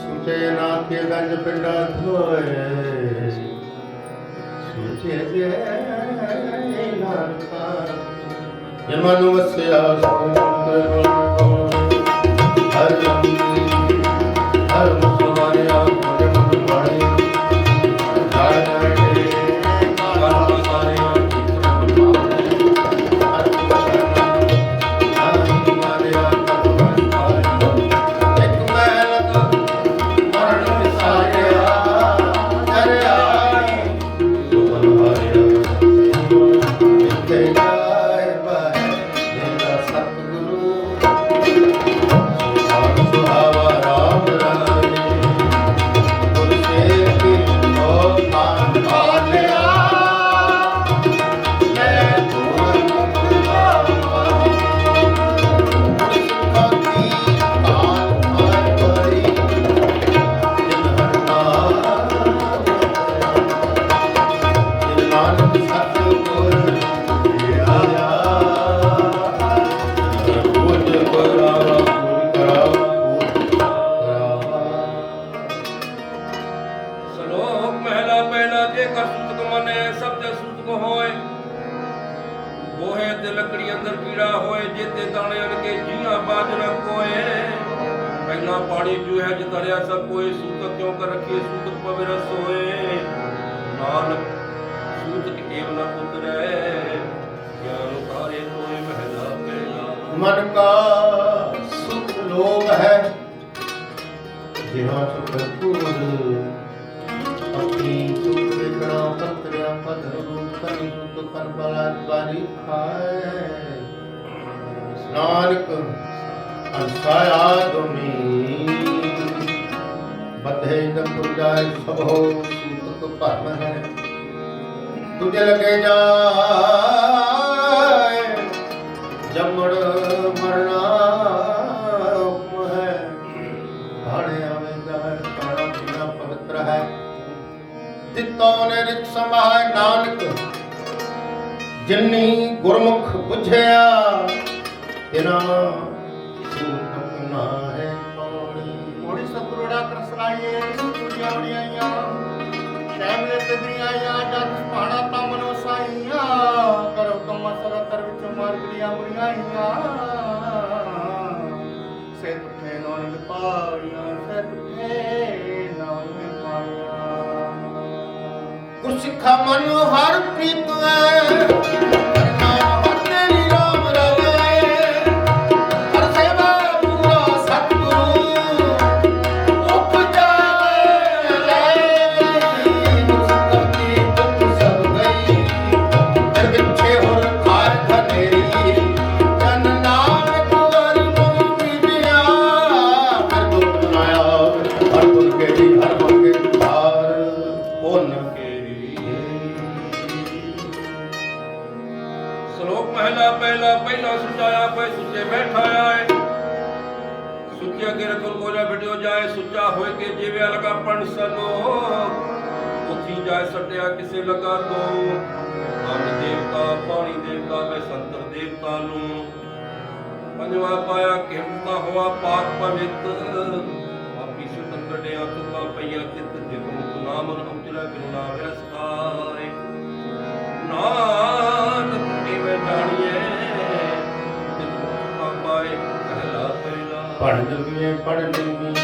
सुचेनाद्यगंज पिंडाध्वय सुचेनाद्य यमनुवस्य आसुन्द्र हरि ਮਨ ਕਾ ਸੁਖ ਲੋਭ ਹੈ। ਜਿਹਾਂ ਸੁਖ ਪੂਰ ਆਪਣੀ ਸੁਖ ਦੇ ਕਰਾ ਪਤਰਿਆ ਪਦ ਰੂਪ ਕਰੀ ਸੁਖ ਕਰ ਬਲਾ ਬਾਰੀ ਖਾਏ। ਨਾਨਕ, ਅਨਸਾਇਆ ਦੁਮੀ ਬਧੇ ਨ ਪੁਜਾਇ ਸਭੋ ਸੂਤਕ ਭਰਮ ਹੈ। ਤੁਝੇ ਲਗੇ ਜਾਏ ਜੰਮੜ ਤਉਨ ਰਿਤ ਸਮਾਹ ਨਾਨਕ? ਜਿਨਨੀ ਗੁਰਮੁਖ ਬੁਝਿਆ ਤੇਰਾ ਖਮਨ ਹਰ ਹੈ। ਪਹਿਲਾਂ ਸੁਝਾਇਆ ਕੋਈ ਸੁੱਤੇ ਬੈਠਾ ਆਏ। ਸੁੱਤੇ ਅਗੇ ਰਕਲ ਕੋਲਾ ਬਿਟਿਓ ਜਾਏ, ਸੁੱਚਾ ਹੋਏ ਕੇ ਜਿਵੇਂ ਲਗਾ ਪਣ ਸਨੋ। ਜਾਏ ਸਟਿਆ ਕਿਸੇ ਲਗਾ ਤੋਂ। ਅਨ ਦੇਵਤਾ, ਪਾਣੀ ਦੇਵਤਾ, ਮੈਂ ਸੰਤਰ ਦੇਵਤਾ ਨੂੰ। ਪੰਜਵਾ ਪਾਇਆ ਕਿਰਤਾ ਹੋਆ ਪਾਕ ਪਵਿੱਤ। ਆਪੀ ਸੁਤਨ ਕਟਿਆ ਤੁਕਾ ਪਈਆ ਚਿਤ ਜਿਤ ਮੁਖ ਨਾਮ, ਰੂਪ ਚਲਾ ਬਿਨ ਨਾ ਪੜ ਲਵੇ ਪੜ ਲਵੇ।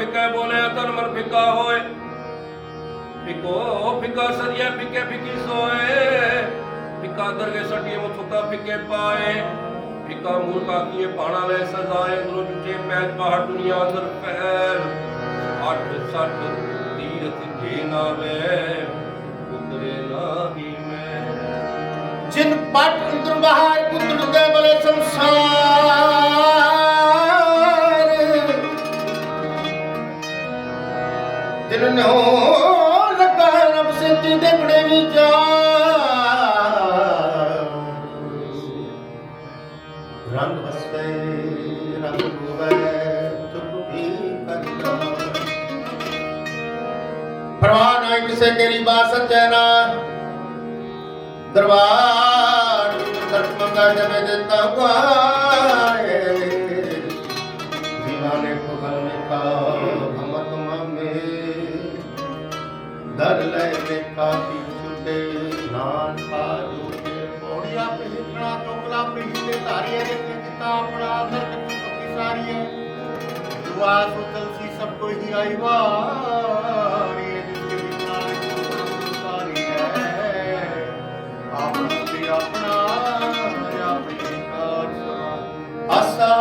ਫਿੱਕੇ ਬੋਲੇ ਤਨ ਮਨ ਫਿੱਕਾ ਹੋਏ। ਫਿੱਕੋ, ਫਿੱਕਾ ਸਰੀਆ, ਫਿੱਕੇ ਫਿੱਕੀ ਸੋਏ। ਫਿੱਕਾ ਦਰਗੇ ਸਟੀਏ ਮੋ ਥੁੱਕਾ ਫਿੱਕੇ ਪਾਏ। ਫਿੱਕਾ ਮੂਲ ਕਾਕੀਏ, ਪਾਣਾ ਲੈ ਸਜ਼ਾਏ। ਗੁਰੂ ਜੁਟੇ ਪੈਜ ਬਾਹਰ ਦੁਨੀਆ ਅੰਦਰ ਫੈਲ। ਅੱਠ ਸੱਠ ਤੀਰਥ ਜੇ ਨਾ ਵੇ ਉਤਰੇ ਲਾਹੀ ਮੈਂ। ਜਿਨ ਪਟ ਅੰਦਰ ਬਾਹਰ ਕੁੱਤੜ ਦੇ ਬਲੇ ਸੰਸਾਰ। पर न कु तेरी बास सरबार ਮੇ ਕਾ ਨਾਨ ਪਾ ਜੋਤੇ ਪੌੜੀਆਂ ਪੇ ਹਿੱਟਣਾ ਚੋਕਲਾ ਧਾਰੀਏ ਦੇ ਕੀਤਾ ਆਪਣਾ ਅੰਦਰ ਕੱਚੀ ਪੱਕੀ ਸਾਰੀਏ ਦੁਆ ਸੁਤਲ ਸੀ, ਸਭ ਕੋਈ ਹੀ ਆਈ ਵਾਰੀ ਜਿਸ ਦੇ ਵਿਚਾਰ ਕੋ ਸਾਰੀ ਹੈ ਆਪਣਾ ਤੇ ਆਪਣਾ, ਆਪਣੀ ਕਾਰ ਸਮਾਨ ਆਸਾ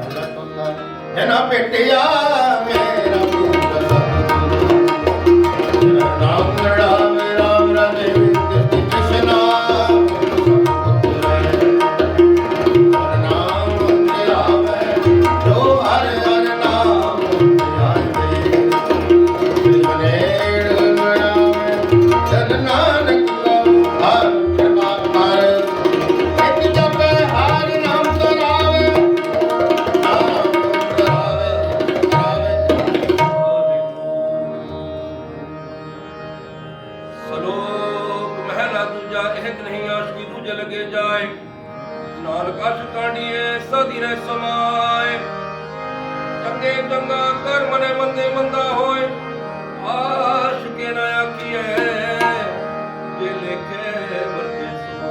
ਭਲਾ ਤੁੰਦਾ। ਜਨਾ ਭੇਟਿਆ ਮਹਿਲਾ ਦੂਜਾ ਨਹੀਂ ਆਸ਼ਕੀ ਦੂਜੇ ਲਗੇ ਜਾਏ। ਨਾਨਕ ਅਸ਼ ਕਾਂਡੀਏ ਸਦੀ ਰਹਿ ਸਮਾਏ। ਚੰਗੇ ਚੰਗਾ ਕਰ ਮਨੇ ਮੰਦੇ ਮੰਦਾ ਹੋਏ। ਆਸ਼ਕੇ ਨਾ ਆਖੀਏ, ਜੇ ਲੇਖੇ ਵਰਤੇ ਸੋ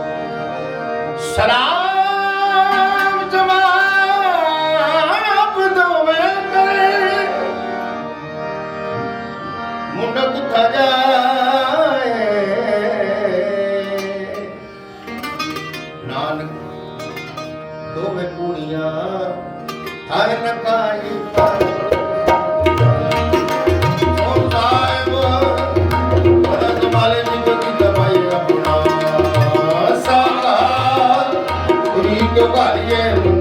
ਸਲਾਮ ਮੁੰਡਾ ਕਿੱਥਾ ਜਾਏ ਕੁੜੀ ਕੋ ਭਾਲੀਏ ਮੁੰਡਾ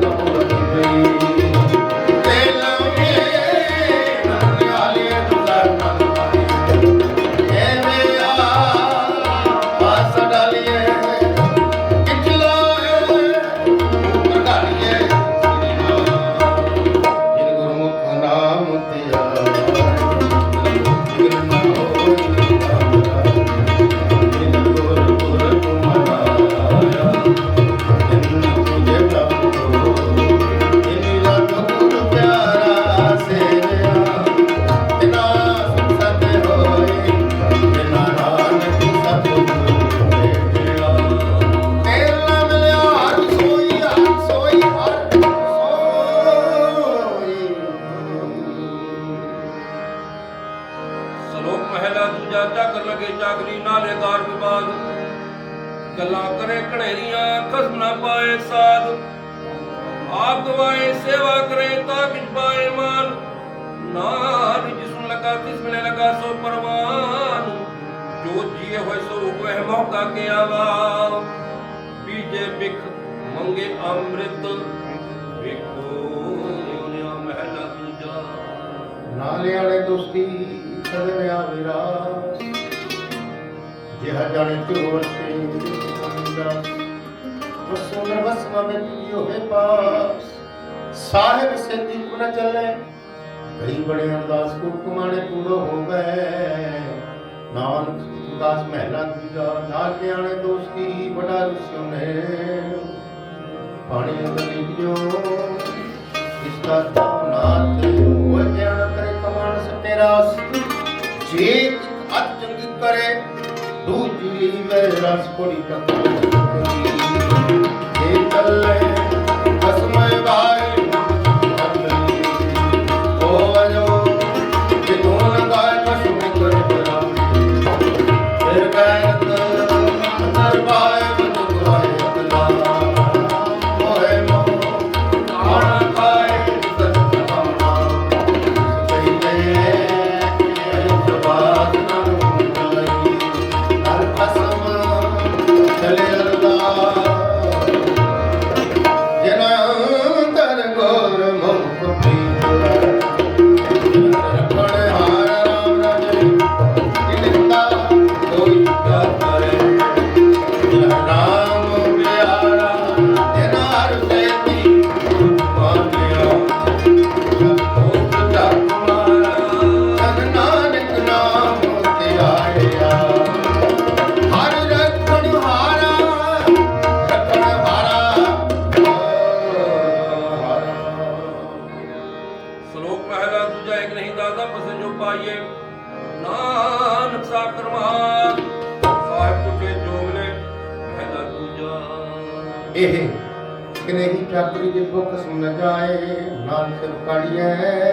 ਦੂਜਾ ਚੱਕਰ ਲਗੇ ਚਾਕਰੀ ਨਾਲੇ ਵਿਵਾਦ। ਗੱਲਾਂ ਕਰੇ ਕਣੇਰੀਆਂ ਖਸਮ ਨਾ ਪਾਏ ਸਾਧ। ਆਪ ਗਵਾਏ, ਸੇਵਾ ਕਰੇ ਤਾਂ ਕਿਛ ਪਾਏ ਮਾਨ। ਨਾਰ ਜਿਸਨ ਲਗਾ, ਤਿਸ ਮਿਲੇ ਲਗਾ ਸੋ ਪਰਵਾਨ। ਜੋ ਜੀਏ ਹੋਏ ਸੋ ਵਹਿ ਮੌਕਾ ਕੇ ਆਵਾ ਬੀਜੇ ਬਿਖ ਮੰਗੇ ਅੰਮ੍ਰਿਤ। ਵੇਖੋ ਨਿਉ ਮਹਿਲਾ ਦੂਜਾ ਨਾਲੇ ਵਾਲੇ ਦੋਸਤੀ ਸਦਨਿਆ ਵਿਰਾਸ ਜਿਹ ਜਾਣੇ ਚੋਰ ਤੇ ਮੰਗਾ ਵਸੁੰਦਰ ਵਸਮਾ ਵਿੱਚ ਹੋਵੇ ਪਾਸ। ਸਾਹਿਬ ਸੇਤੀ ਪੁਨ ਚੱਲੇ ਕਈ ਬੜੇ ਅਰਦਾਸ ਕੋ ਕੁਮਾਣੇ ਪੂਰੋ ਹੋ ਗਏ। ਨਾਨਕ ਦਾਸ ਮਹਿਲਾ ਦੂਜਾ ਨਾਲੇ ਵਾਲੇ ਦੋਸਤੀ ਬੜਾ ਰੁਸਿਓ ਨੇ। ਪਾਣੀ ਅੰਦਰ ਲਿਖਿਓ ਇਸਕਾ ਨਾਥ ਉਹ ਜਣ ਕਰੇ ਕਮਾਨ ਸਤੇਰਾਸ ਜੇ ਅਤ ਚੰਗੀ ਕਰੇ ਦੂਜੀ ਵੇ ਰਸ ਕੋੜੀ ਤੱਕ ਇਹ ਚੱਲੇ ਨਾਨਕ